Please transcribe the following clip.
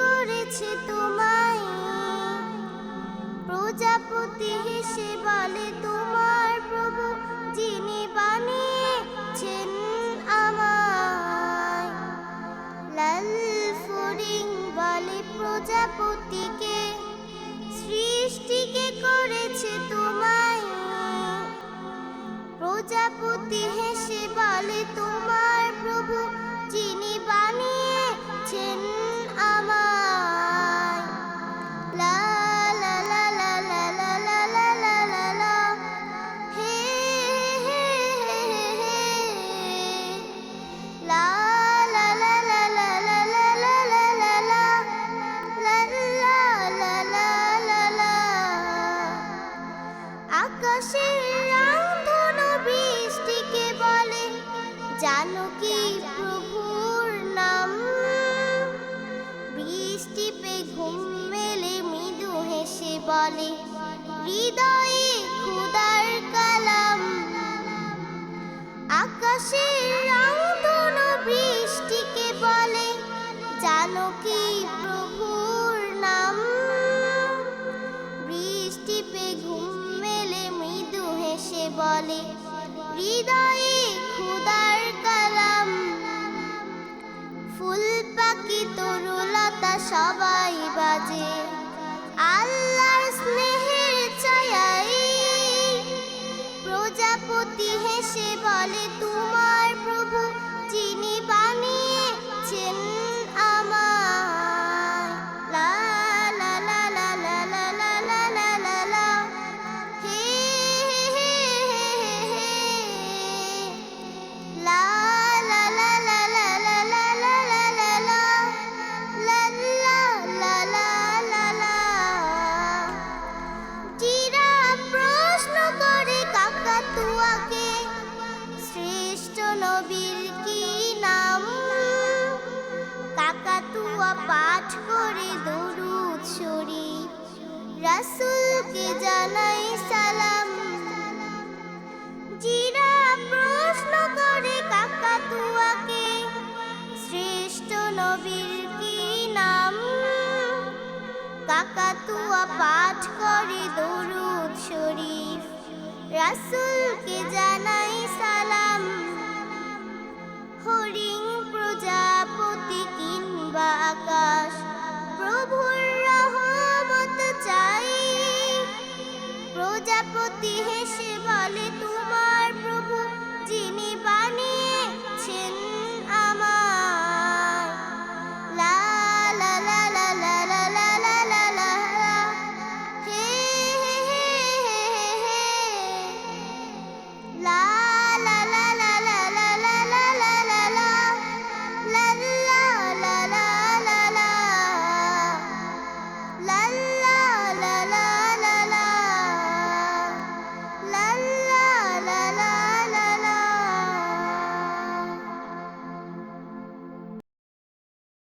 করেছে তোমায়। প্রজাপতি হেসে বলে, তোমার প্রভু যিনি বানিয়েছেন আমায়। লাল ফরিং বলে, প্রজাপতিকে, সৃষ্টিকে করেছে তোমায়। প্রজাপতি হেসে বলে, তোমার জানো কি প্রভুর নাম? বৃষ্টি পে ঘুম মেলে, মৃদু হেসে বলে, হৃদয়ে খুদার কালাম। আকাশের রামধনু বৃষ্টিকে বলে, জানো কি প্রভুর নাম? বৃষ্টি পে ঘুম মেলে, মৃদু হেসে বলে, হৃদয়ে খুদার কালাম। ফুল পাখি তরুলতা সবাই বাজে। আল্লাহর স্নেহের ছায়াই প্রজাপতি হেসে বলে তোমার নবীর কি নাম? কাকাতুয়া পাঠ করে দরুদ শরীফ। রাসূলকে জানাই সালাম। জিরাফ প্রশ্ন করে কাকাতুয়াকে, শ্রেষ্ঠ নবীর কি নাম? কাকাতুয়া পাঠ করে দরুদ শরীফ। রাসূলকে জানাই पूजा पति है शिवाली तू